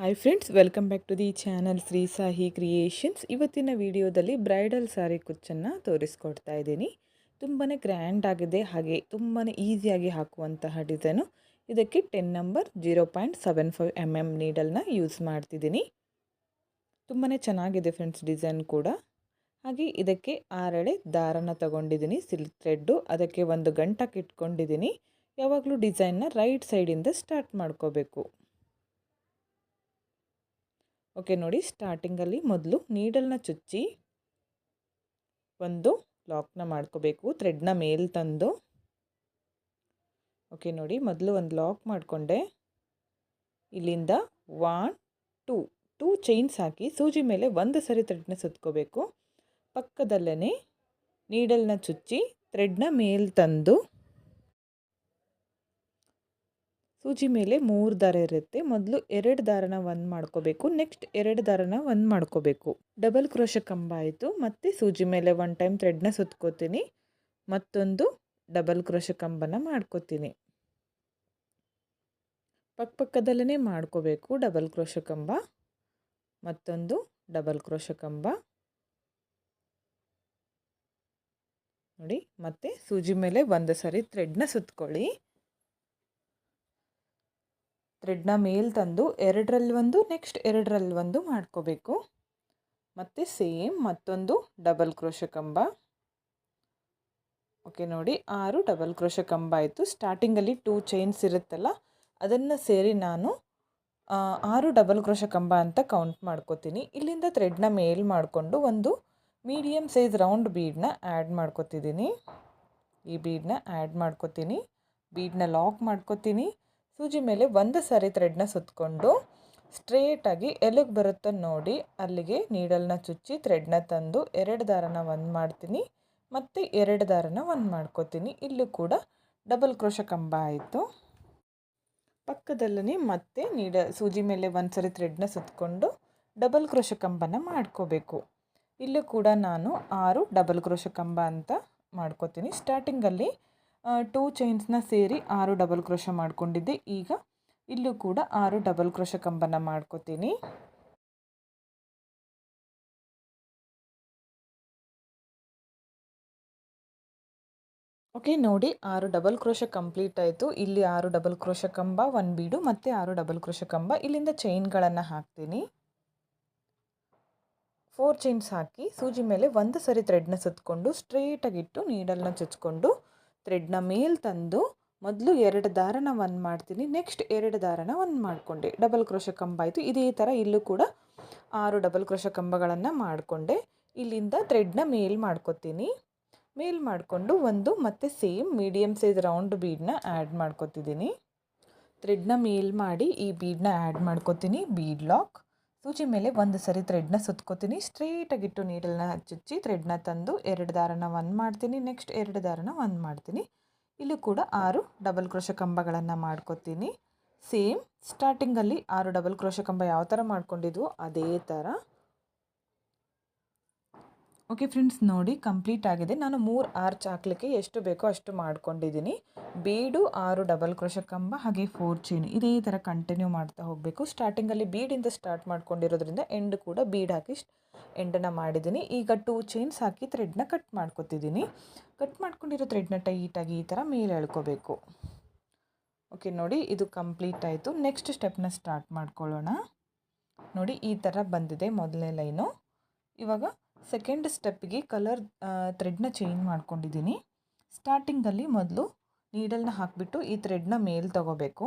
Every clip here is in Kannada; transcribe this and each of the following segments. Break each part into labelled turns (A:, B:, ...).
A: Hi friends welcome back to the channel Shri Sahi creations ಇವತ್ತಿನ ವಿಡಿಯೋದಲ್ಲಿ ಬ್ರೈಡಲ್ ಸಾರಿ ಕುಚ್ಚನ್ನು ತೋರಿಸ್ಕೊಡ್ತಾ ಇದ್ದೀನಿ. ತುಂಬಾ ಗ್ರ್ಯಾಂಡ್ ಆಗಿದೆ, ಹಾಗೆ ತುಂಬಾ ಈಸಿಯಾಗಿ ಹಾಕುವಂತಹ ಡಿಸೈನು ಇದಕ್ಕೆ ten number zero point seven five M M ನೀಡಲ್ನ use ಮಾಡ್ತಿದ್ದೀನಿ. ತುಂಬಾ ಚೆನ್ನಾಗಿದೆ ಫ್ರೆಂಡ್ಸ್ ಡಿಸೈನ್ ಕೂಡ. ಹಾಗೆ ಇದಕ್ಕೆ ಆರಳೆ ದಾರನ ತಗೊಂಡಿದ್ದೀನಿ ಸಿಲ್ಕ್ ಥ್ರೆಡ್ಡು ಅದಕ್ಕೆ ಒಂದು ಗಂಟಕ್ಕೆ ಇಟ್ಕೊಂಡಿದ್ದೀನಿ ಯಾವಾಗಲೂ ಡಿಸೈನ್ನ ರೈಟ್ ಸೈಡಿಂದ ಸ್ಟಾರ್ಟ್ ಮಾಡ್ಕೋಬೇಕು. ಓಕೆ, ನೋಡಿ ಸ್ಟಾರ್ಟಿಂಗಲ್ಲಿ ಮೊದಲು ನೀಡಲ್ನ ಚುಚ್ಚಿ ಒಂದು ಲಾಕ್ನ ಮಾಡ್ಕೋಬೇಕು, ಥ್ರೆಡ್ನ ಮೇಲೆ ತಂದು. ಓಕೆ, ನೋಡಿ ಮೊದಲು ಒಂದು ಲಾಕ್ ಮಾಡಿಕೊಂಡೆ. ಇಲ್ಲಿಂದ ಒನ್, ಟೂ ಟೂ ಚೈನ್ಸ್ ಹಾಕಿ ಸೂಜಿ ಮೇಲೆ ಒಂದು ಸರಿ ಥ್ರೆಡ್ನ ಸುತ್ಕೋಬೇಕು. ಪಕ್ಕದಲ್ಲೇ ನೀಡಲ್ನ ಚುಚ್ಚಿ ಥ್ರೆಡ್ನ ಮೇಲೆ ತಂದು. ಸೂಜಿ ಮೇಲೆ ಮೂರು ದಾರ ಇರುತ್ತೆ. ಮೊದಲು ಎರಡು ದಾರನ ಒಂದು ಮಾಡ್ಕೋಬೇಕು. ನೆಕ್ಸ್ಟ್ ಎರಡು ದಾರನ ಒಂದು ಮಾಡ್ಕೋಬೇಕು. ಡಬಲ್ ಕ್ರೋಶ ಕಂಬ ಆಯಿತು. ಮತ್ತು ಸೂಜಿ ಮೇಲೆ ಒನ್ ಟೈಮ್ ಥ್ರೆಡ್ನ ಸುತ್ಕೋತೀನಿ. ಮತ್ತೊಂದು ಡಬಲ್ ಕ್ರೋಶ ಕಂಬನ ಮಾಡ್ಕೋತೀನಿ. ಪಕ್ಕ ಪಕ್ಕದಲ್ಲೇ ಮಾಡ್ಕೋಬೇಕು. ಡಬಲ್ ಕ್ರೋಶ ಕಂಬ. ಮತ್ತೊಂದು ಡಬಲ್ ಕ್ರೋಶ ಕಂಬ. ನೋಡಿ, ಮತ್ತೆ ಸೂಜಿ ಮೇಲೆ ಒಂದು ಸರಿ ಥ್ರೆಡ್ನ ಸುತ್ಕೊಳ್ಳಿ. ಥ್ರೆಡ್ನ ಮೇಲೆ ತಂದು ಎರಡರಲ್ಲಿ ಒಂದು, ನೆಕ್ಸ್ಟ್ ಎರಡರಲ್ಲಿ ಒಂದು ಮಾಡ್ಕೋಬೇಕು. ಮತ್ತು ಸೇಮ್ ಮತ್ತೊಂದು ಡಬಲ್ ಕ್ರೋಶ ಕಂಬ. ಓಕೆ, ನೋಡಿ ಆರು ಡಬಲ್ ಕ್ರೋಶ ಕಂಬ ಆಯಿತು. ಸ್ಟಾರ್ಟಿಂಗಲ್ಲಿ ಟೂ ಚೈನ್ಸ್ ಇರುತ್ತಲ್ಲ, ಅದನ್ನು ಸೇರಿ ನಾನು ಆರು ಡಬಲ್ ಕ್ರೋಶ ಕಂಬ ಅಂತ ಕೌಂಟ್ ಮಾಡ್ಕೋತೀನಿ. ಇಲ್ಲಿಂದ ಥ್ರೆಡ್ನ ಮೇಲ್ ಮಾಡಿಕೊಂಡು ಒಂದು ಮೀಡಿಯಮ್ ಸೈಜ್ ರೌಂಡ್ ಬೀಡನ್ನ ಆ್ಯಡ್ ಮಾಡ್ಕೋತಿದ್ದೀನಿ. ಈ ಬೀಡನ್ನ ಆ್ಯಡ್ ಮಾಡ್ಕೋತೀನಿ. ಬೀಡನ್ನ ಲಾಕ್ ಮಾಡ್ಕೋತೀನಿ. ಸೂಜಿ ಮೇಲೆ ಒಂದು ಸಾರಿ ಥ್ರೆಡ್ನ ಸುತ್ತಕೊಂಡು ಸ್ಟ್ರೇಟಾಗಿ ಎಲ್ಲಿಗೆ ಬರುತ್ತೋ ನೋಡಿ. ಅಲ್ಲಿಗೆ ನೀಡಲ್ನ ಚುಚ್ಚಿ ಥ್ರೆಡ್ನ ತಂದು ಎರಡು ದಾರನ ಒಂದು ಮಾಡ್ತೀನಿ. ಮತ್ತು ಎರಡು ದಾರನ ಒಂದು ಮಾಡ್ಕೋತೀನಿ. ಇಲ್ಲೂ ಕೂಡ ಡಬಲ್ ಕ್ರೋಶ ಕಂಬ ಆಯಿತು. ಪಕ್ಕದಲ್ಲೇ ಮತ್ತೆ ನೀಡ ಸೂಜಿ ಮೇಲೆ ಒಂದು ಸರಿ ಥ್ರೆಡ್ನ ಸುತ್ತಕೊಂಡು ಡಬಲ್ ಕ್ರೋಶ ಕಂಬನ ಮಾಡ್ಕೋಬೇಕು. ಇಲ್ಲೂ ಕೂಡ ನಾನು ಆರು ಡಬಲ್ ಕ್ರೋಶ ಕಂಬ ಅಂತ ಮಾಡ್ಕೋತೀನಿ. ಸ್ಟಾರ್ಟಿಂಗಲ್ಲಿ ಟೂ ಚೈನ್ಸ್ನ ಸೇರಿ ಆರು ಡಬಲ್ ಕ್ರೋಶ ಮಾಡಿಕೊಂಡಿದ್ದೆ. ಈಗ ಇಲ್ಲೂ ಕೂಡ ಆರು ಡಬಲ್ ಕ್ರೋಶ ಕಂಬನ ಮಾಡ್ಕೋತೀನಿ. ಓಕೆ ನೋಡಿ ಆರು ಡಬಲ್ ಕ್ರೋಶ ಕಂಪ್ಲೀಟ್ ಆಯಿತು. ಇಲ್ಲಿ ಆರು ಡಬಲ್ ಕ್ರೋಶ ಕಂಬ ಒಂದು ಬೀಡು ಮತ್ತು ಆರು ಡಬಲ್ ಕ್ರೋಶ ಕಂಬ. ಇಲ್ಲಿಂದ ಚೈನ್ಗಳನ್ನು ಹಾಕ್ತೀನಿ. ಫೋರ್ ಚೈನ್ಸ್ ಹಾಕಿ, ಸೂಜಿ ಮೇಲೆ ಒಂದು ಸರಿ ಥ್ರೆಡ್ನ ಸುತ್ತಕೊಂಡು ಸ್ಟ್ರೇಟಾಗಿಟ್ಟು ನೀಡಲ್ನ ಚುಚ್ಕೊಂಡು ಥ್ರೆಡ್ನ ಮೇಲ್ ತಂದು ಮೊದಲು ಎರಡು ದಾರನ ಒಂದು ಮಾಡ್ತೀನಿ, ನೆಕ್ಸ್ಟ್ ಎರಡು ದಾರನ ಒಂದು ಮಾಡಿಕೊಂಡೆ. ಡಬಲ್ ಕ್ರೋಶ ಕಂಬ ಆಯಿತು. ಇದೇ ಥರ ಇಲ್ಲೂ ಕೂಡ ಆರು ಡಬಲ್ ಕ್ರೋಶ ಕಂಬಗಳನ್ನು ಮಾಡಿಕೊಂಡೆ. ಇಲ್ಲಿಂದ ಥ್ರೆಡ್ನ ಮೇಲ್ ಮಾಡ್ಕೊತೀನಿ. ಮೇಲ್ ಮಾಡಿಕೊಂಡು ಒಂದು ಮತ್ತು ಸೇಮ್ ಮೀಡಿಯಮ್ ಸೈಜ್ ರೌಂಡ್ ಬೀಡನ್ನ ಆ್ಯಡ್ ಮಾಡ್ಕೋತಿದ್ದೀನಿ. ಥ್ರೆಡ್ನ ಮೇಲ್ ಮಾಡಿ ಈ ಬೀಡನ್ನ ಆ್ಯಡ್ ಮಾಡ್ಕೋತೀನಿ. Bead lock. ಸೂಜಿ ಮೇಲೆ ಒಂದು ಸರಿ ಥ್ರೆಡ್ನ ಸುತ್ಕೋತೀನಿ. ಸ್ಟ್ರೇಟಾಗಿಟ್ಟು ನೀಡಲ್ನ ಚುಚ್ಚಿ ಥ್ರೆಡ್ನ ತಂದು ಎರಡು ದಾರನ ಒಂದು ಮಾಡ್ತೀನಿ. ನೆಕ್ಸ್ಟ್ ಎರಡು ದಾರನ ಒಂದು ಮಾಡ್ತೀನಿ. ಇಲ್ಲೂ ಕೂಡ ಆರು ಡಬಲ್ ಕ್ರೋಶ ಕಂಬಗಳನ್ನು ಮಾಡ್ಕೋತೀನಿ. ಸೇಮ್ ಸ್ಟಾರ್ಟಿಂಗಲ್ಲಿ ಆರು ಡಬಲ್ ಕ್ರೋಶ ಕಂಬ ಯಾವ ಥರ ಮಾಡ್ಕೊಂಡಿದ್ವು ಅದೇ ಥರ ಓಕೆ ಫ್ರೆಂಡ್ಸ್ ನೋಡಿ ಕಂಪ್ಲೀಟ್ ಆಗಿದೆ. ನಾನು ಮೂರು ಆರ್ಚ್ ಹಾಕ್ಲಿಕ್ಕೆ ಎಷ್ಟು ಬೇಕೋ ಅಷ್ಟು ಮಾಡ್ಕೊಂಡಿದ್ದೀನಿ. ಬೀಡು, ಆರು ಡಬಲ್ ಕ್ರೋಶ ಕಂಬ, ಹಾಗೆ ಫೋರ್ ಚೈನ್ ಇದೇ ಥರ ಕಂಟಿನ್ಯೂ ಮಾಡ್ತಾ ಹೋಗಬೇಕು. ಸ್ಟಾರ್ಟಿಂಗಲ್ಲಿ ಬೀಡಿಂದ ಸ್ಟಾರ್ಟ್ ಮಾಡ್ಕೊಂಡಿರೋದ್ರಿಂದ ಎಂಡ್ ಕೂಡ ಬೀಡ್ ಹಾಕಿ ಎಂಡನ್ನು ಮಾಡಿದ್ದೀನಿ. ಈಗ ಟೂ ಚೈನ್ಸ್ ಹಾಕಿ ಥ್ರೆಡ್ನ ಕಟ್ ಮಾಡ್ಕೊತಿದ್ದೀನಿ. ಕಟ್ ಮಾಡ್ಕೊಂಡಿರೋ ಥ್ರೆಡ್ನ ಟೈಟಾಗಿ ಈ ಥರ ಮೇಲೆ ಎಳ್ಕೋಬೇಕು. ಓಕೆ ನೋಡಿ, ಇದು ಕಂಪ್ಲೀಟ್ ಆಯಿತು. ನೆಕ್ಸ್ಟ್ ಸ್ಟೆಪ್ನ ಸ್ಟಾರ್ಟ್ ಮಾಡ್ಕೊಳ್ಳೋಣ. ನೋಡಿ, ಈ ಥರ ಬಂದಿದೆ ಮೊದಲನೇ ಲೈನು. ಇವಾಗ ಸೆಕೆಂಡ್ ಸ್ಟೆಪ್ಪಿಗೆ ಕಲರ್ ಥ್ರೆಡ್ನ ಚೇಂಜ್ ಮಾಡ್ಕೊಂಡಿದ್ದೀನಿ. ಸ್ಟಾರ್ಟಿಂಗಲ್ಲಿ ಮೊದಲು ನೀಡಲ್ನ ಹಾಕಿಬಿಟ್ಟು ಈ ಥ್ರೆಡ್ನ ಮೇಲ್ ತಗೋಬೇಕು.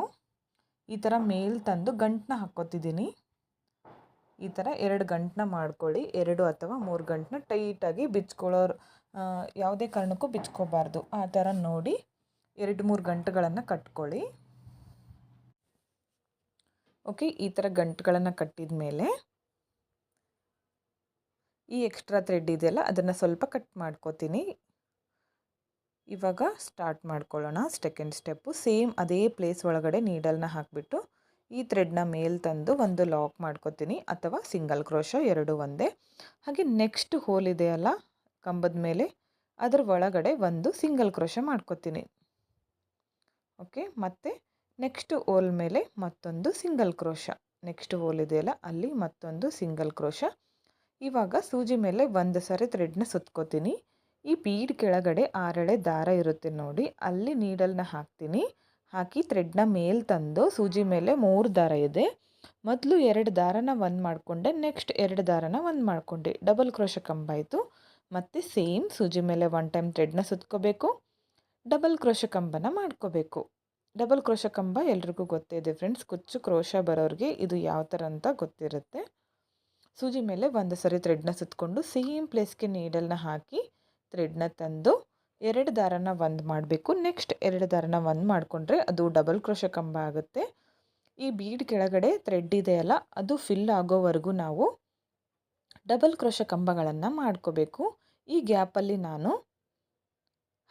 A: ಈ ಥರ ಮೇಲ್ ತಂದು ಗಂಟನ್ನ ಹಾಕ್ಕೊತಿದ್ದೀನಿ. ಈ ಥರ ಎರಡು ಗಂಟನ್ನ ಮಾಡ್ಕೊಳ್ಳಿ. ಎರಡು ಅಥವಾ ಮೂರು ಗಂಟನ್ನ ಟೈಟಾಗಿ ಬಿಚ್ಕೊಳ್ಳೋರು ಯಾವುದೇ ಕಾರಣಕ್ಕೂ ಬಿಚ್ಕೋಬಾರ್ದು. ಆ ಥರ ನೋಡಿ ಎರಡು ಮೂರು ಗಂಟುಗಳನ್ನು ಕಟ್ಕೊಳ್ಳಿ. ಓಕೆ ಈ ಥರ ಗಂಟುಗಳನ್ನು ಕಟ್ಟಿದ ಮೇಲೆ ಈ ಎಕ್ಸ್ಟ್ರಾ ಥ್ರೆಡ್ ಇದೆಯಲ್ಲ, ಅದನ್ನು ಸ್ವಲ್ಪ ಕಟ್ ಮಾಡ್ಕೋತೀನಿ. ಇವಾಗ ಸ್ಟಾರ್ಟ್ ಮಾಡ್ಕೊಳ್ಳೋಣ. ಸೆಕೆಂಡ್ ಸ್ಟೆಪ್ಪು ಸೇಮ್ ಅದೇ ಪ್ಲೇಸ್ ಒಳಗಡೆ ನೀಡಲ್ನ ಹಾಕಿಬಿಟ್ಟು ಈ ಥ್ರೆಡ್ನ ಮೇಲೆ ತಂದು ಒಂದು ಲಾಕ್ ಮಾಡ್ಕೋತೀನಿ. ಅಥವಾ ಸಿಂಗಲ್ ಕ್ರೋಶ ಎರಡು ಒಂದೇ. ಹಾಗೆ ನೆಕ್ಸ್ಟ್ ಹೋಲ್ ಇದೆಯಲ್ಲ ಕಂಬದ ಮೇಲೆ, ಅದರ ಒಳಗಡೆ ಒಂದು ಸಿಂಗಲ್ ಕ್ರೋಶ ಮಾಡ್ಕೋತೀನಿ. ಓಕೆ ಮತ್ತು ನೆಕ್ಸ್ಟ್ ಹೋಲ್ ಮೇಲೆ ಮತ್ತೊಂದು ಸಿಂಗಲ್ ಕ್ರೋಶ ನೆಕ್ಸ್ಟ್ ಹೋಲ್ ಇದೆಯಲ್ಲ ಅಲ್ಲಿ ಮತ್ತೊಂದು ಸಿಂಗಲ್ ಕ್ರೋಶ ಇವಾಗ ಸೂಜಿ ಮೇಲೆ ಒಂದು ಸಾರಿ ಥ್ರೆಡ್ನ ಸುತ್ಕೋತೀನಿ. ಈ ಬೀಡ್ ಕೆಳಗಡೆ ಆರೆಳೆ ದಾರ ಇರುತ್ತೆ ನೋಡಿ, ಅಲ್ಲಿ ನೀಡಲ್ನ ಹಾಕ್ತೀನಿ. ಹಾಕಿ ಥ್ರೆಡ್ನ ಮೇಲೆ ತಂದು ಸೂಜಿ ಮೇಲೆ ಮೂರು ದಾರ ಇದೆ. ಮೊದಲು ಎರಡು ದಾರನ ಒಂದು ಮಾಡಿಕೊಂಡೆ ನೆಕ್ಸ್ಟ್ ಎರಡು ದಾರನ ಒಂದು ಮಾಡಿಕೊಂಡೆ. ಡಬಲ್ ಕ್ರೋಶ ಕಂಬಾಯಿತು ಮತ್ತು ಸೇಮ್ ಸೂಜಿ ಮೇಲೆ ಒನ್ ಟೈಮ್ ಥ್ರೆಡ್ನ ಸುತ್ಕೋಬೇಕು. ಡಬಲ್ ಕ್ರೋಶ ಕಂಬನ ಮಾಡ್ಕೋಬೇಕು. ಡಬಲ್ ಕ್ರೋಶ ಕಂಬ ಎಲ್ರಿಗೂ ಗೊತ್ತೇ ಇದೆ ಫ್ರೆಂಡ್ಸ್ ಕುಚ್ಚು ಕ್ರೋಶ ಬರೋರಿಗೆ ಇದು ಯಾವ ಥರ ಅಂತ ಗೊತ್ತಿರುತ್ತೆ. ಸೂಜಿ ಮೇಲೆ ಒಂದು ಸರಿ ಥ್ರೆಡ್ನ ಸುತ್ತಕೊಂಡು ಸೇಮ್ ಪ್ಲೇಸ್ಗೆ ನೀಡಲ್ನ ಹಾಕಿ ಥ್ರೆಡ್ನ ತಂದು ಎರಡು ದಾರನ ಒಂದು ಮಾಡಬೇಕು. ನೆಕ್ಸ್ಟ್ ಎರಡು ದಾರನ ಒಂದು ಮಾಡಿಕೊಂಡ್ರೆ ಅದು ಡಬಲ್ ಕ್ರೋಶ ಕಂಬ ಆಗುತ್ತೆ. ಈ ಬೀಡ್ ಕೆಳಗಡೆ ಥ್ರೆಡ್ ಇದೆಯಲ್ಲ ಅದು ಫಿಲ್ ಆಗೋವರೆಗೂ ನಾವು ಡಬಲ್ ಕ್ರೋಶ ಕಂಬಗಳನ್ನು ಮಾಡ್ಕೋಬೇಕು. ಈ ಗ್ಯಾಪಲ್ಲಿ ನಾನು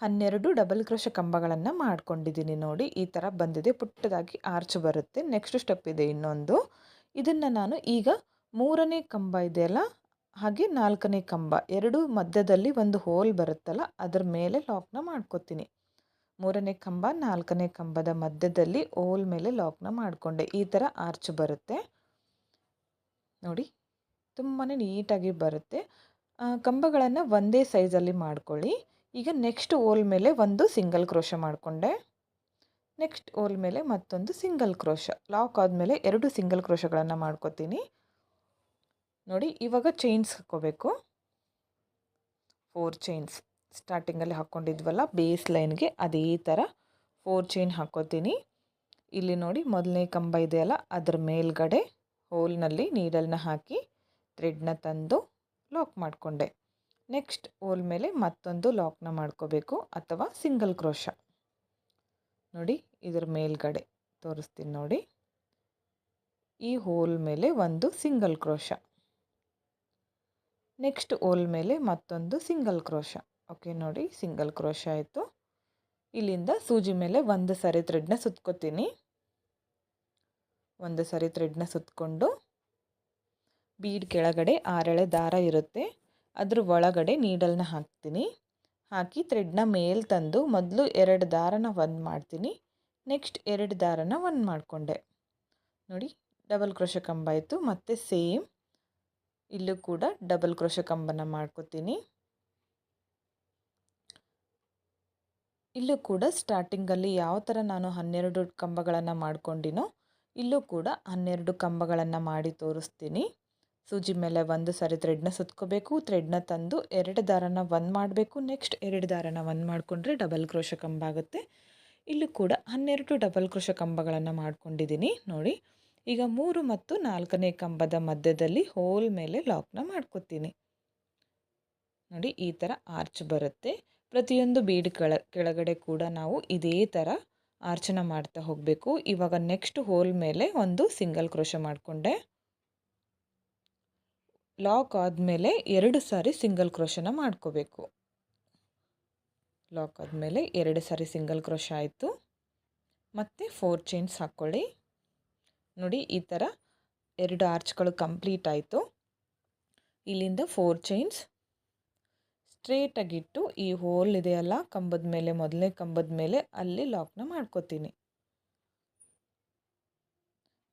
A: ಹನ್ನೆರಡು ಡಬಲ್ ಕ್ರೋಶ ಕಂಬಗಳನ್ನು ಮಾಡ್ಕೊಂಡಿದ್ದೀನಿ ನೋಡಿ, ಈ ಥರ ಬಂದಿದೆ. ಪುಟ್ಟದಾಗಿ ಆರ್ಚ್ ಬರುತ್ತೆ. ನೆಕ್ಸ್ಟ್ ಸ್ಟೆಪ್ ಇದೆ ಇನ್ನೊಂದು. ಇದನ್ನು ನಾನು ಈಗ ಮೂರನೇ ಕಂಬ ಇದೆಯಲ್ಲ? ಹಾಗೆ ನಾಲ್ಕನೇ ಕಂಬ. ಎರಡು ಮಧ್ಯದಲ್ಲಿ ಒಂದು ಹೋಲ್ ಬರುತ್ತಲ್ಲ, ಅದರ ಮೇಲೆ ಲಾಕ್ನ ಮಾಡ್ಕೊತೀನಿ. ಮೂರನೇ ಕಂಬ, ನಾಲ್ಕನೇ ಕಂಬದ ಮಧ್ಯದಲ್ಲಿ ಹೋಲ್ ಮೇಲೆ ಲಾಕ್ನ ಮಾಡಿಕೊಂಡೆ. ಈ ಥರ ಆರ್ಚ್ ಬರುತ್ತೆ. ನೋಡಿ ತುಂಬಾ ನೀಟಾಗಿ ಬರುತ್ತೆ. ಕಂಬಗಳನ್ನು ಒಂದೇ ಸೈಜಲ್ಲಿ ಮಾಡ್ಕೊಳ್ಳಿ. ಈಗ ನೆಕ್ಸ್ಟ್ ಓಲ್ ಮೇಲೆ ಒಂದು ಸಿಂಗಲ್ ಕ್ರೋಶ ಮಾಡಿಕೊಂಡೆ. ನೆಕ್ಸ್ಟ್ ಓಲ್ ಮೇಲೆ ಮತ್ತೊಂದು ಸಿಂಗಲ್ ಕ್ರೋಶ ಲಾಕ್ ಆದಮೇಲೆ ಎರಡು ಸಿಂಗಲ್ ಕ್ರೋಶಗಳನ್ನು ಮಾಡ್ಕೋತೀನಿ. ನೋಡಿ, ಇವಾಗ ಚೈನ್ಸ್ ಹಾಕ್ಕೋಬೇಕು. ಫೋರ್ ಚೈನ್ಸ್ ಸ್ಟಾರ್ಟಿಂಗಲ್ಲಿ ಹಾಕ್ಕೊಂಡಿದ್ವಲ್ಲ ಬೇಸ್ ಲೈನ್ಗೆ ಅದೇ ಥರ ಫೋರ್ ಚೈನ್ ಹಾಕ್ಕೋತೀನಿ. ಇಲ್ಲಿ ನೋಡಿ, ಮೊದಲನೇ ಕಂಬ ಇದೆಯಲ್ಲ, ಅದರ ಮೇಲ್ಗಡೆ ಹೋಲ್ನಲ್ಲಿ ನೀಡಲ್ನ ಹಾಕಿ ಥ್ರೆಡ್ನ ತಂದು ಲಾಕ್ ಮಾಡಿಕೊಂಡೆ. ನೆಕ್ಸ್ಟ್ ಹೋಲ್ ಮೇಲೆ ಮತ್ತೊಂದು ಲಾಕ್ನ ಮಾಡ್ಕೋಬೇಕು, ಅಥವಾ ಸಿಂಗಲ್ ಕ್ರೋಶ ನೋಡಿ, ಇದರ ಮೇಲ್ಗಡೆ ತೋರಿಸ್ತೀನಿ ನೋಡಿ. ಈ ಹೋಲ್ ಮೇಲೆ ಒಂದು ಸಿಂಗಲ್ ಕ್ರೋಶ ನೆಕ್ಸ್ಟ್ ಓಲ್ ಮೇಲೆ ಮತ್ತೊಂದು ಸಿಂಗಲ್ ಕ್ರೋಶ. ಓಕೆ ನೋಡಿ, ಸಿಂಗಲ್ ಕ್ರೋಶ ಆಯಿತು. ಇಲ್ಲಿಂದ ಸೂಜಿ ಮೇಲೆ ಒಂದು ಸರಿ ಥ್ರೆಡ್ನ ಸುತ್ಕೋತೀನಿ. ಒಂದು ಸರಿ ಥ್ರೆಡ್ನ ಸುತ್ಕೊಂಡು ಬೀಡ್ ಕೆಳಗಡೆ ಆರೆಳೆ ದಾರ ಇರುತ್ತೆ. ಅದ್ರ ಒಳಗಡೆ ನೀಡಲ್ನ ಹಾಕ್ತೀನಿ. ಹಾಕಿ ಥ್ರೆಡ್ನ ಮೇಲೆ ತಂದು ಮೊದಲು ಎರಡು ದಾರನ ಒಂದು ಮಾಡ್ತೀನಿ. ನೆಕ್ಸ್ಟ್ ಎರಡು ದಾರನ ಒಂದು ಮಾಡಿಕೊಂಡೆ. ನೋಡಿ ಡಬಲ್ ಕ್ರೋಶ ಕಂಬಾಯಿತು ಮತ್ತು ಸೇಮ್ ಇಲ್ಲೂ ಕೂಡ ಡಬಲ್ ಕ್ರೋಶ ಕಂಬನ ಮಾಡ್ಕೋತೀನಿ. ಇಲ್ಲೂ ಕೂಡ ಸ್ಟಾರ್ಟಿಂಗಲ್ಲಿ ಯಾವ ಥರ ನಾನು ಹನ್ನೆರಡು ಕಂಬಗಳನ್ನು ಮಾಡ್ಕೊಂಡಿನೋ, ಇಲ್ಲೂ ಕೂಡ ಹನ್ನೆರಡು ಕಂಬಗಳನ್ನು ಮಾಡಿ ತೋರಿಸ್ತೀನಿ. ಸೂಜಿ ಮೇಲೆ ಒಂದು ಸರಿ ಥ್ರೆಡ್ನ ಸುತ್ಕೋಬೇಕು ಥ್ರೆಡ್ನ ತಂದು ಎರಡು ದಾರನ ಒಂದು ಮಾಡಬೇಕು ನೆಕ್ಸ್ಟ್ ಎರಡು ದಾರನ ಒಂದು ಮಾಡಿಕೊಂಡ್ರೆ ಡಬಲ್ ಕ್ರೋಶ ಕಂಬ ಆಗುತ್ತೆ ಇಲ್ಲೂ ಕೂಡ ಹನ್ನೆರಡು ಡಬಲ್ ಕ್ರೋಶ ಕಂಬಗಳನ್ನು ಮಾಡ್ಕೊಂಡಿದ್ದೀನಿ ನೋಡಿ. ಈಗ ಮೂರು ಮತ್ತು ನಾಲ್ಕನೇ ಕಂಬದ ಮಧ್ಯದಲ್ಲಿ ಹೋಲ್ ಮೇಲೆ ಲಾಕ್ನ ಮಾಡ್ಕೊತೀನಿ. ನೋಡಿ, ಈ ಥರ ಆರ್ಚ್ ಬರುತ್ತೆ. ಪ್ರತಿಯೊಂದು ಬೀಡ್ ಕೆಳ, ಕೆಳಗಡೆ ಕೂಡ ನಾವು ಇದೇ ಥರ ಆರ್ಚನ ಮಾಡ್ತಾ ಹೋಗಬೇಕು. ಇವಾಗ ನೆಕ್ಸ್ಟ್ ಹೋಲ್ ಮೇಲೆ ಒಂದು ಸಿಂಗಲ್ ಕ್ರೋಶ ಮಾಡಿಕೊಂಡೆ. ಲಾಕ್ ಆದಮೇಲೆ ಎರಡು ಸಾರಿ ಸಿಂಗಲ್ ಕ್ರೋಶನ ಮಾಡ್ಕೋಬೇಕು. ಲಾಕ್ ಆದಮೇಲೆ ಎರಡು ಸಾರಿ ಸಿಂಗಲ್ ಕ್ರೋಶ ಆಯಿತು. ಮತ್ತು ಫೋರ್ ಚೈನ್ಸ್ ಹಾಕ್ಕೊಳ್ಳಿ ನೋಡಿ ಈ ಥರ ಎರಡು ಆರ್ಚ್ಗಳು ಕಂಪ್ಲೀಟ್ ಆಯಿತು. ಇಲ್ಲಿಂದ ಫೋರ್ ಚೈನ್ಸ್ ಸ್ಟ್ರೇಟಾಗಿಟ್ಟು ಈ ಹೋಲ್ ಇದೆಯಲ್ಲ ಕಂಬದ ಮೇಲೆ, ಮೊದಲನೇ ಕಂಬದ ಮೇಲೆ ಅಲ್ಲಿ ಲಾಕ್ನ ಮಾಡ್ಕೋತೀನಿ.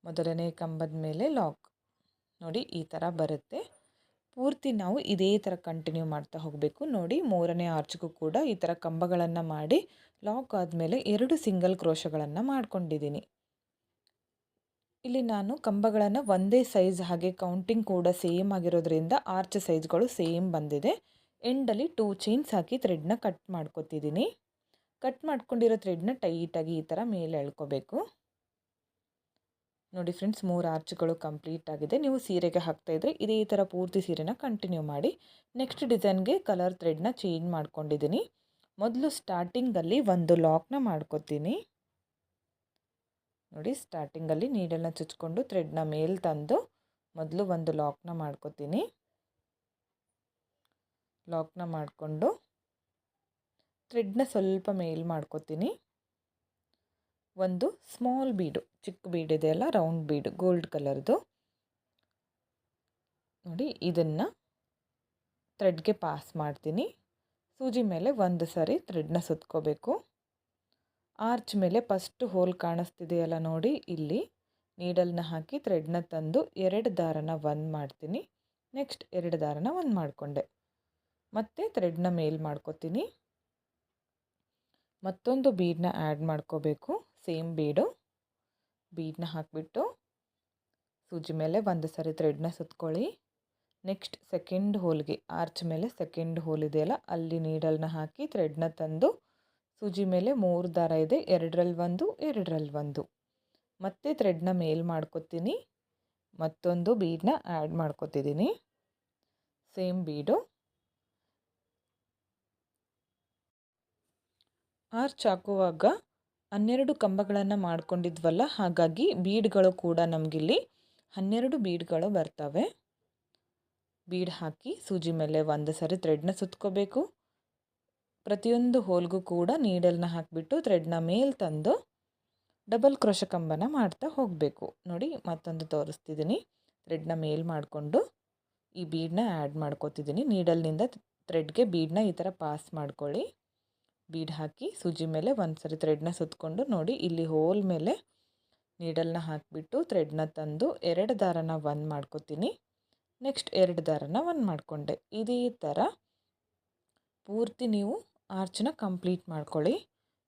A: ಮೊದಲನೇ ಕಂಬದ ಮೇಲೆ ಲಾಕ್ ನೋಡಿ ಈ ಥರ ಬರುತ್ತೆ. ಪೂರ್ತಿ ನಾವು ಇದೇ ಥರ ಕಂಟಿನ್ಯೂ ಮಾಡ್ತಾ ಹೋಗಬೇಕು. ನೋಡಿ ಮೂರನೇ ಆರ್ಚ್ಗೂ ಕೂಡ ಈ ಥರ ಕಂಬಗಳನ್ನು ಮಾಡಿ ಲಾಕ್ ಆದಮೇಲೆ ಎರಡು ಸಿಂಗಲ್ ಕ್ರೋಶಗಳನ್ನು ಮಾಡ್ಕೊಂಡಿದ್ದೀನಿ. ಇಲ್ಲಿ ನಾನು ಕಂಬಗಳನ್ನು ಒಂದೇ ಸೈಜ್ ಹಾಗೆ ಕೌಂಟಿಂಗ್ ಕೂಡ ಸೇಮ್ ಆಗಿರೋದ್ರಿಂದ ಆರ್ಚ್ ಸೈಜ್ಗಳು ಸೇಮ್ ಬಂದಿದೆ. ಎಂಡಲ್ಲಿ ಟೂ ಚೈನ್ಸ್ ಹಾಕಿ ಥ್ರೆಡ್ನ ಕಟ್ ಮಾಡ್ಕೊತಿದ್ದೀನಿ ಕಟ್ ಮಾಡ್ಕೊಂಡಿರೋ ಥ್ರೆಡ್ನ ಟೈಟಾಗಿ ಈ ಥರ ಮೇಲೆ ಎಳ್ಕೋಬೇಕು. ನೋಡಿ ಫ್ರೆಂಡ್ಸ್ ಮೂರು ಆರ್ಚ್ಗಳು ಕಂಪ್ಲೀಟ್ ಆಗಿದೆ. ನೀವು ಸೀರೆಗೆ ಹಾಕ್ತಾಯಿದ್ರೆ ಇದೇ ಥರ ಪೂರ್ತಿ ಸೀರೆನ ಕಂಟಿನ್ಯೂ ಮಾಡಿ. ನೆಕ್ಸ್ಟ್ ಡಿಸೈನ್ಗೆ ಕಲರ್ ಥ್ರೆಡ್ನ ಚೇಂಜ್ ಮಾಡ್ಕೊಂಡಿದ್ದೀನಿ ಮೊದಲು ಸ್ಟಾರ್ಟಿಂಗಲ್ಲಿ ಒಂದು ಲಾಕ್ನ ಮಾಡ್ಕೊತೀನಿ. ನೋಡಿ ಸ್ಟಾರ್ಟಿಂಗಲ್ಲಿ ನೀಡಲ್ನ ಚುಚ್ಕೊಂಡು ಥ್ರೆಡ್ನ ಮೇಲೆ ತಂದು ಮೊದಲು ಒಂದು ಲಾಕ್ನ ಮಾಡ್ಕೊತೀನಿ. ಲಾಕ್ನ ಮಾಡಿಕೊಂಡು ಥ್ರೆಡ್ನ ಸ್ವಲ್ಪ ಮೇಲ್ ಮಾಡ್ಕೊತೀನಿ. ಒಂದು ಸ್ಮಾಲ್ ಬೀಡು ಚಿಕ್ಕ ಬೀಡ್ ಇದೆಯಲ್ಲ ರೌಂಡ್ ಬೀಡು ಗೋಲ್ಡ್ ಕಲರ್ದು ನೋಡಿ, ಇದನ್ನು ಥ್ರೆಡ್ಗೆ ಪಾಸ್ ಮಾಡ್ತೀನಿ. ಸೂಜಿ ಮೇಲೆ ಒಂದು ಸಾರಿ ಥ್ರೆಡ್ನ ಸುತ್ಕೋಬೇಕು. ಆರ್ಚ್ ಮೇಲೆ ಫಸ್ಟ್ ಹೋಲ್ ಕಾಣಿಸ್ತಿದೆಯಲ್ಲ ನೋಡಿ, ಇಲ್ಲಿ ನೀಡಲ್ನ ಹಾಕಿ ಥ್ರೆಡ್ನ ತಂದು ಎರಡು ದಾರನ ಒಂದು ಮಾಡ್ತೀನಿ. ನೆಕ್ಸ್ಟ್ ಎರಡು ದಾರನ ಒಂದು ಮಾಡಿಕೊಂಡೆ. ಮತ್ತೆ ಥ್ರೆಡ್ನ ಮೇಲ್ ಮಾಡ್ಕೊತೀನಿ. ಮತ್ತೊಂದು ಬೀಡನ್ನ ಆ್ಯಡ್ ಮಾಡ್ಕೋಬೇಕು. Same bead. ಬೀಡನ್ನ ಹಾಕಿಬಿಟ್ಟು ಸೂಜಿ ಮೇಲೆ ಒಂದು ಸರಿ ಥ್ರೆಡ್ನ ಸುತ್ಕೊಳ್ಳಿ. ನೆಕ್ಸ್ಟ್ ಸೆಕೆಂಡ್ ಹೋಲ್ಗೆ ಆರ್ಚ್ ಮೇಲೆ ಸೆಕೆಂಡ್ ಹೋಲ್ ಇದೆಯಲ್ಲ, ಅಲ್ಲಿ ನೀಡಲ್ನ ಹಾಕಿ ಥ್ರೆಡ್ನ ತಂದು ಸೂಜಿ ಮೇಲೆ ಮೂರು ದಾರ ಇದೆ, ಎರಡರಲ್ಲಿ ಒಂದು ಎರಡರಲ್ಲಿ ಒಂದು. ಮತ್ತೆ ಥ್ರೆಡ್ನ ಮೇಲ್ ಮಾಡ್ಕೊತೀನಿ, ಮತ್ತೊಂದು ಬೀಡನ್ನ ಆ್ಯಡ್ ಮಾಡ್ಕೋತಿದ್ದೀನಿ ಸೇಮ್ ಬೀಡು ಆರ್ಚ್ ಹಾಕುವಾಗ ಹನ್ನೆರಡು ಕಂಬಗಳನ್ನು ಮಾಡ್ಕೊಂಡಿದ್ವಲ್ಲ, ಹಾಗಾಗಿ ಬೀಡ್ಗಳು ಕೂಡ ನಮಗಿಲ್ಲಿ ಹನ್ನೆರಡು ಬೀಡ್ಗಳು ಬರ್ತವೆ. ಬೀಡ್ ಹಾಕಿ ಸೂಜಿ ಮೇಲೆ ಒಂದು ಸರಿ ಥ್ರೆಡ್ನ ಸುತ್ಕೋಬೇಕು. ಪ್ರತಿಯೊಂದು ಹೋಲ್ಗೂ ಕೂಡ ನೀಡಲ್ನ ಹಾಕಿಬಿಟ್ಟು ಥ್ರೆಡ್ನ ಮೇಲೆ ತಂದು ಡಬಲ್ ಕ್ರೋಶ ಕಂಬನ ಮಾಡ್ತಾ ಹೋಗಬೇಕು. ನೋಡಿ, ಮತ್ತೊಂದು ತೋರಿಸ್ತಿದ್ದೀನಿ ಥ್ರೆಡ್ನ ಮೇಲ್ ಮಾಡಿಕೊಂಡು ಈ ಬೀಡನ್ನ ಆ್ಯಡ್ ಮಾಡ್ಕೋತಿದ್ದೀನಿ ನೀಡಲ್ನಿಂದ ಥ್ರೆಡ್ಗೆ ಬೀಡನ್ನ ಈ ಥರ ಪಾಸ್ ಮಾಡ್ಕೊಳ್ಳಿ. ಬೀಡ್ ಹಾಕಿ ಸೂಜಿ ಮೇಲೆ ಒಂದು ಸರಿ ಥ್ರೆಡ್ನ ಸುತ್ತಕೊಂಡು ನೋಡಿ, ಇಲ್ಲಿ ಹೋಲ್ ಮೇಲೆ ನೀಡಲ್ನ ಹಾಕಿಬಿಟ್ಟು ಥ್ರೆಡ್ನ ತಂದು ಎರಡು ದಾರನ ಒಂದು ಮಾಡ್ಕೊತೀನಿ. ನೆಕ್ಸ್ಟ್ ಎರಡು ದಾರನ ಒಂದು ಮಾಡಿಕೊಂಡೆ. ಇದೇ ಥರ ಪೂರ್ತಿ ನೀವು ಆರ್ಚನ್ನ ಕಂಪ್ಲೀಟ್ ಮಾಡ್ಕೊಳ್ಳಿ.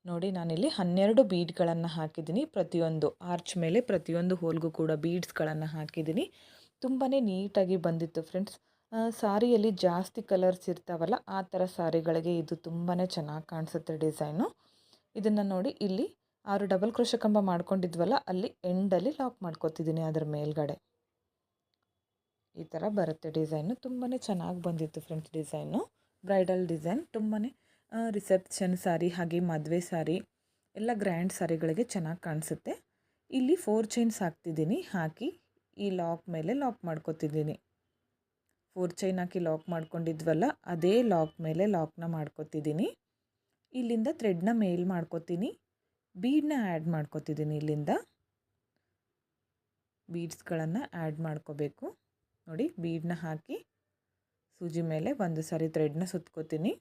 A: ನೋಡಿ, ನಾನಿಲ್ಲಿ ಹನ್ನೆರಡು ಬೀಡ್ಗಳನ್ನು ಹಾಕಿದ್ದೀನಿ. ಪ್ರತಿಯೊಂದು ಆರ್ಚ್ ಮೇಲೆ ಪ್ರತಿಯೊಂದು ಹೋಲ್ಗೂ ಕೂಡ ಬೀಡ್ಸ್ಗಳನ್ನು ಹಾಕಿದ್ದೀನಿ. ತುಂಬಾ ನೀಟಾಗಿ ಬಂದಿತ್ತು ಫ್ರೆಂಡ್ಸ್. ಸಾರಿಯಲ್ಲಿ ಜಾಸ್ತಿ ಕಲರ್ಸ್ ಇರ್ತಾವಲ್ಲ, ಆ ಥರ ಸಾರಿಗಳಿಗೆ ಇದು ತುಂಬಾ ಚೆನ್ನಾಗಿ ಕಾಣಿಸುತ್ತೆ ಡಿಸೈನು. ಇದನ್ನು ನೋಡಿ, ಇಲ್ಲಿ ಆರು ಡಬಲ್ ಕ್ರೋಶ ಕಂಬ ಮಾಡ್ಕೊಂಡಿದ್ವಲ್ಲ, ಅಲ್ಲಿ ಎಂಡಲ್ಲಿ ಲಾಕ್ ಮಾಡ್ಕೊತಿದ್ದೀನಿ ಅದರ ಮೇಲ್ಗಡೆ. ಈ ಥರ ಬರುತ್ತೆ ಡಿಸೈನು. ತುಂಬಾ ಚೆನ್ನಾಗಿ ಬಂದಿತ್ತು ಫ್ರೆಂಡ್ಸ್ ಡಿಸೈನು. ಬ್ರೈಡಲ್ ಡಿಸೈನ್ ತುಂಬಾ ರಿಸೆಪ್ಷನ್ ಸಾರಿ ಹಾಗೆ ಮದುವೆ ಸಾರಿ ಎಲ್ಲ ಗ್ರ್ಯಾಂಡ್ ಸಾರಿಗಳಿಗೆ ಚೆನ್ನಾಗಿ ಕಾಣಿಸುತ್ತೆ. ಇಲ್ಲಿ ಫೋರ್ ಚೈನ್ಸ್ ಹಾಕ್ತಿದ್ದೀನಿ, ಹಾಕಿ ಈ ಲಾಕ್ ಮೇಲೆ ಲಾಕ್ ಮಾಡ್ಕೋತಿದ್ದೀನಿ. ಫೋರ್ ಚೈನ್ ಹಾಕಿ ಲಾಕ್ ಮಾಡ್ಕೊಂಡಿದ್ವಲ್ಲ, ಅದೇ ಲಾಕ್ ಮೇಲೆ ಲಾಕ್ನ ಮಾಡ್ಕೊತಿದ್ದೀನಿ. ಇಲ್ಲಿಂದ ಥ್ರೆಡ್ನ ಮೇಲ್ ಮಾಡ್ಕೊತೀನಿ ಬೀಡನ್ನ ಆ್ಯಡ್ ಮಾಡ್ಕೋತಿದ್ದೀನಿ ಇಲ್ಲಿಂದ. ಬೀಡ್ಸ್ಗಳನ್ನು ಆ್ಯಡ್ ಮಾಡ್ಕೋಬೇಕು. ನೋಡಿ ಬೀಡನ್ನ ಹಾಕಿ, ಸೂಜಿ ಮೇಲೆ ಒಂದು ಸಾರಿ ಥ್ರೆಡ್ನ ಸುತ್ಕೋತೀನಿ.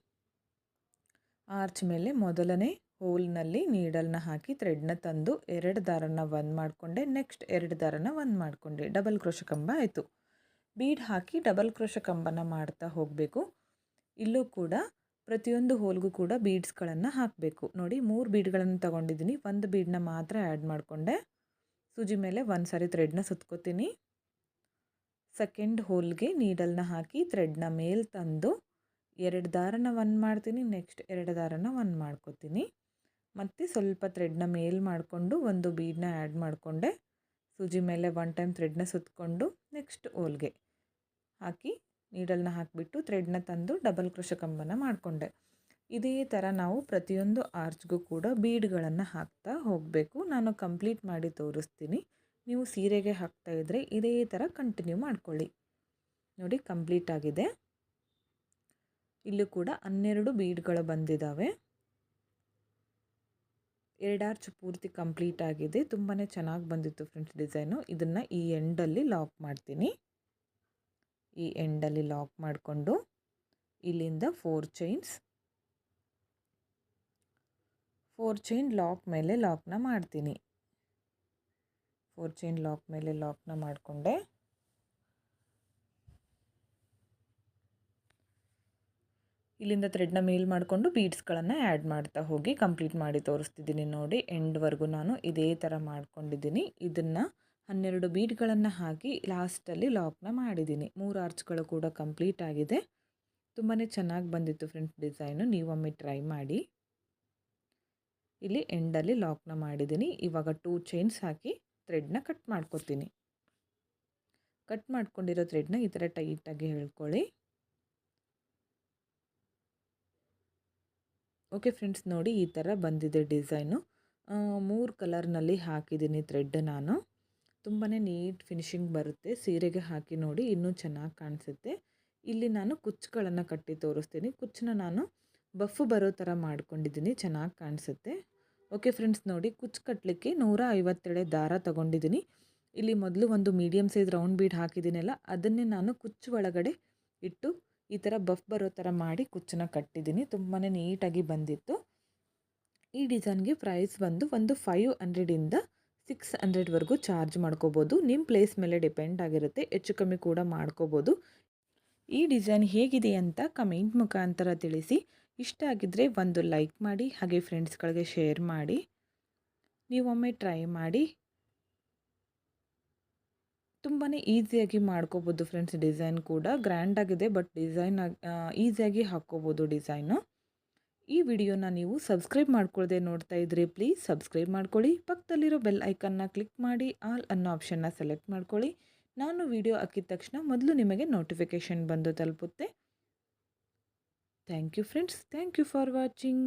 A: ಆರ್ಚ್ ಮೇಲೆ ಮೊದಲನೇ ಹೋಲ್ನಲ್ಲಿ ನೀಡಲ್ನ ಹಾಕಿ ಥ್ರೆಡ್ನ ತಂದು ಎರಡು ದಾರನ ಒಂದು ಮಾಡಿಕೊಂಡೆ, ನೆಕ್ಸ್ಟ್ ಎರಡು ದಾರನ ಒಂದು ಮಾಡಿಕೊಂಡೆ. ಡಬಲ್ ಕ್ರೋಶ ಕಂಬ ಆಯಿತು. ಬೀಡ್ ಹಾಕಿ ಡಬಲ್ ಕ್ರೋಶ ಕಂಬನ ಮಾಡ್ತಾ ಹೋಗಬೇಕು. ಇಲ್ಲೂ ಕೂಡ ಪ್ರತಿಯೊಂದು ಹೋಲ್ಗೂ ಕೂಡ ಬೀಡ್ಸ್ಗಳನ್ನು ಹಾಕಬೇಕು. ನೋಡಿ, ಮೂರು ಬೀಡ್ಗಳನ್ನು ತಗೊಂಡಿದ್ದೀನಿ. ಒಂದು ಬೀಡನ್ನ ಮಾತ್ರ ಆ್ಯಡ್ ಮಾಡಿಕೊಂಡೆ. ಸೂಜಿ ಮೇಲೆ ಒಂದು ಸಾರಿ ಥ್ರೆಡ್ನ ಸುತ್ಕೋತೀನಿ. ಸೆಕೆಂಡ್ ಹೋಲ್ಗೆ ನೀಡಲ್ನ ಹಾಕಿ ಥ್ರೆಡ್ನ ಮೇಲೆ ತಂದು ಎರಡು ದಾರನ ಒನ್ ಮಾಡ್ತೀನಿ ನೆಕ್ಸ್ಟ್ ಎರಡು ದಾರನ ಒನ್ ಮಾಡ್ಕೋತೀನಿ. ಮತ್ತು ಸ್ವಲ್ಪ ಥ್ರೆಡ್ನ ಮೇಲ್ ಮಾಡಿಕೊಂಡು ಒಂದು ಬೀಡನ್ನ ಆ್ಯಡ್ ಮಾಡಿಕೊಂಡೆ. ಸೂಜಿ ಮೇಲೆ ಒನ್ ಟೈಮ್ ಥ್ರೆಡ್ನ ಸುತ್ತಕೊಂಡು ನೆಕ್ಸ್ಟ್ ಓಲ್ಗೆ ಹಾಕಿ ನೀಡಲ್ನ ಹಾಕಿಬಿಟ್ಟು ಥ್ರೆಡ್ನ ತಂದು ಡಬಲ್ ಕ್ರೋಶ ಕಂಬನ ಮಾಡಿಕೊಂಡೆ. ಇದೇ ಥರ ನಾವು ಪ್ರತಿಯೊಂದು ಆರ್ಚ್ಗೂ ಕೂಡ ಬೀಡ್ಗಳನ್ನು ಹಾಕ್ತಾ ಹೋಗಬೇಕು. ನಾನು ಕಂಪ್ಲೀಟ್ ಮಾಡಿ ತೋರಿಸ್ತೀನಿ. ನೀವು ಸೀರೆಗೆ ಹಾಕ್ತಾ ಇದ್ದರೆ ಇದೇ ಥರ ಕಂಟಿನ್ಯೂ ಮಾಡ್ಕೊಳ್ಳಿ. ನೋಡಿ ಕಂಪ್ಲೀಟ್ ಆಗಿದೆ. ಇಲ್ಲೂ ಕೂಡ ಹನ್ನೆರಡು ಬೀಡ್ಗಳು ಬಂದಿದ್ದಾವೆ ಎರಡಾರ್ಚ್ ಪೂರ್ತಿ ಕಂಪ್ಲೀಟ್ ಆಗಿದೆ. ತುಂಬಾ ಚೆನ್ನಾಗಿ ಬಂದಿತ್ತು ಫ್ರೆಂಡ್ಸ್ ಡಿಸೈನು. ಇದನ್ನು ಈ ಎಂಡಲ್ಲಿ ಲಾಕ್ ಮಾಡ್ತೀನಿ. ಈ ಎಂಡಲ್ಲಿ ಲಾಕ್ ಮಾಡಿಕೊಂಡು ಇಲ್ಲಿಂದ four chains, four chain lock ಮೇಲೆ ಲಾಕ್ನ ಮಾಡ್ತೀನಿ. ಫೋರ್ ಚೈನ್ ಲಾಕ್ ಮೇಲೆ ಲಾಕ್ನ ಮಾಡಿಕೊಂಡೆ. ಇಲ್ಲಿಂದ ಥ್ರೆಡ್ನ ಮೇಲ್ ಮಾಡಿಕೊಂಡು ಬೀಡ್ಸ್ಗಳನ್ನು ಆ್ಯಡ್ ಮಾಡ್ತಾ ಹೋಗಿ ಕಂಪ್ಲೀಟ್ ಮಾಡಿ ತೋರಿಸ್ತಿದ್ದೀನಿ ನೋಡಿ. ಎಂಡ್ವರೆಗೂ ನಾನು ಇದೇ ಥರ ಮಾಡ್ಕೊಂಡಿದ್ದೀನಿ. ಇದನ್ನು ಹನ್ನೆರಡು ಬೀಡ್ಗಳನ್ನು ಹಾಕಿ ಲಾಸ್ಟಲ್ಲಿ ಲಾಕ್ನ ಮಾಡಿದ್ದೀನಿ. ಮೂರು ಆರ್ಚ್ಗಳು ಕೂಡ ಕಂಪ್ಲೀಟ್ ಆಗಿದೆ. ತುಂಬಾ ಚೆನ್ನಾಗಿ ಬಂದಿತ್ತು ಫ್ರೆಂಡ್ಸ್ ಡಿಸೈನು ನೀವೊಮ್ಮೆ ಟ್ರೈ ಮಾಡಿ. ಇಲ್ಲಿ ಎಂಡಲ್ಲಿ ಲಾಕ್ನ ಮಾಡಿದ್ದೀನಿ. ಇವಾಗ ಟೂ ಚೈನ್ಸ್ ಹಾಕಿ ಥ್ರೆಡ್ನ ಕಟ್ ಮಾಡ್ಕೊತೀನಿ. ಕಟ್ ಮಾಡ್ಕೊಂಡಿರೋ ಥ್ರೆಡ್ನ ಈ ಥರ ಟೈಟಾಗಿ ಹೇಳ್ಕೊಳ್ಳಿ. ಓಕೆ ಫ್ರೆಂಡ್ಸ್ ನೋಡಿ ಈ ಥರ ಬಂದಿದೆ ಡಿಸೈನು. ಮೂರು ಕಲರ್ನಲ್ಲಿ ಹಾಕಿದ್ದೀನಿ ಥ್ರೆಡ್ ನಾನು. ತುಂಬಾ ನೀಟ್ ಫಿನಿಶಿಂಗ್ ಬರುತ್ತೆ. ಸೀರೆಗೆ ಹಾಕಿ ನೋಡಿ ಇನ್ನೂ ಚೆನ್ನಾಗಿ ಕಾಣಿಸುತ್ತೆ. ಇಲ್ಲಿ ನಾನು ಕುಚ್ಚುಗಳನ್ನು ಕಟ್ಟಿ ತೋರಿಸ್ತೀನಿ. ಕುಚ್ಚನ್ನ ನಾನು ಬಫ್ ಬರೋ ಥರ ಮಾಡ್ಕೊಂಡಿದ್ದೀನಿ. ಚೆನ್ನಾಗಿ ಕಾಣಿಸುತ್ತೆ. ಓಕೆ ಫ್ರೆಂಡ್ಸ್ ನೋಡಿ ಕುಚ್ಚು ಕಟ್ಟಲಿಕ್ಕೆ ನೂರ ಐವತ್ತೆರಡು ದಾರ ತೊಗೊಂಡಿದ್ದೀನಿ. ಇಲ್ಲಿ ಮೊದಲು ಒಂದು ಮೀಡಿಯಮ್ ಸೈಜ್ ರೌಂಡ್ ಬೀಡ್ ಹಾಕಿದ್ದೀನಲ್ಲ, ಅದನ್ನೇ ನಾನು ಕುಚ್ಚು ಒಳಗಡೆ ಇಟ್ಟು ಈ ಥರ ಬಫ್ ಬರೋ ಥರ ಮಾಡಿ ಕುಚ್ಚನ್ನ ಕಟ್ಟಿದ್ದೀನಿ. ತುಂಬಾ ನೀಟಾಗಿ ಬಂದಿತ್ತು. ಈ ಡಿಸೈನ್ಗೆ ಪ್ರೈಸ್ ಬಂದು ಒಂದು ಫೈವ್ ಹಂಡ್ರೆಡಿಂದ ಸಿಕ್ಸ್ ಹಂಡ್ರೆಡ್ವರೆಗೂ ಚಾರ್ಜ್ ಮಾಡ್ಕೋಬೋದು. ನಿಮ್ಮ ಪ್ಲೇಸ್ ಮೇಲೆ ಡಿಪೆಂಡ್ ಆಗಿರುತ್ತೆ. ಹೆಚ್ಚು ಕಮ್ಮಿ ಕೂಡ ಮಾಡ್ಕೋಬೋದು. ಈ ಡಿಸೈನ್ ಹೇಗಿದೆ ಅಂತ ಕಮೆಂಟ್ ಮುಖಾಂತರ ತಿಳಿಸಿ. ಇಷ್ಟ ಆಗಿದ್ದರೆ ಒಂದು ಲೈಕ್ ಮಾಡಿ, ಹಾಗೆ ಫ್ರೆಂಡ್ಸ್ಗಳಿಗೆ ಶೇರ್ ಮಾಡಿ. ನೀವೊಮ್ಮೆ ಟ್ರೈ ಮಾಡಿ. ತುಂಬಾ ಈಸಿಯಾಗಿ ಮಾಡ್ಕೋಬೋದು ಫ್ರೆಂಡ್ಸ್ ಡಿಸೈನ್ ಕೂಡ. ಗ್ರ್ಯಾಂಡ್ ಆಗಿದೆ ಬಟ್ ಡಿಸೈನ್ ಈಸಿಯಾಗಿ ಹಾಕ್ಕೋಬೋದು ಡಿಸೈನು. ಈ ವಿಡಿಯೋನ ನೀವು ಸಬ್ಸ್ಕ್ರೈಬ್ ಮಾಡ್ಕೊಳ್ಳದೆ ನೋಡ್ತಾ ಇದ್ರಿ ಪ್ಲೀಸ್ ಸಬ್ಸ್ಕ್ರೈಬ್ ಮಾಡ್ಕೊಳ್ಳಿ. ಪಕ್ಕದಲ್ಲಿರೋ ಬೆಲ್ ಐಕನ್ನ ಕ್ಲಿಕ್ ಮಾಡಿ, ಆಲ್ ಅನ್ನೋ ಆಪ್ಷನ್ನ ಸೆಲೆಕ್ಟ್ ಮಾಡ್ಕೊಳ್ಳಿ. ನಾನು ವಿಡಿಯೋ ಹಾಕಿದ ತಕ್ಷಣ ಮೊದಲು ನಿಮಗೆ ನೋಟಿಫಿಕೇಷನ್ ಬಂದು ತಲುಪುತ್ತೆ. Thank you friends. Thank you for watching.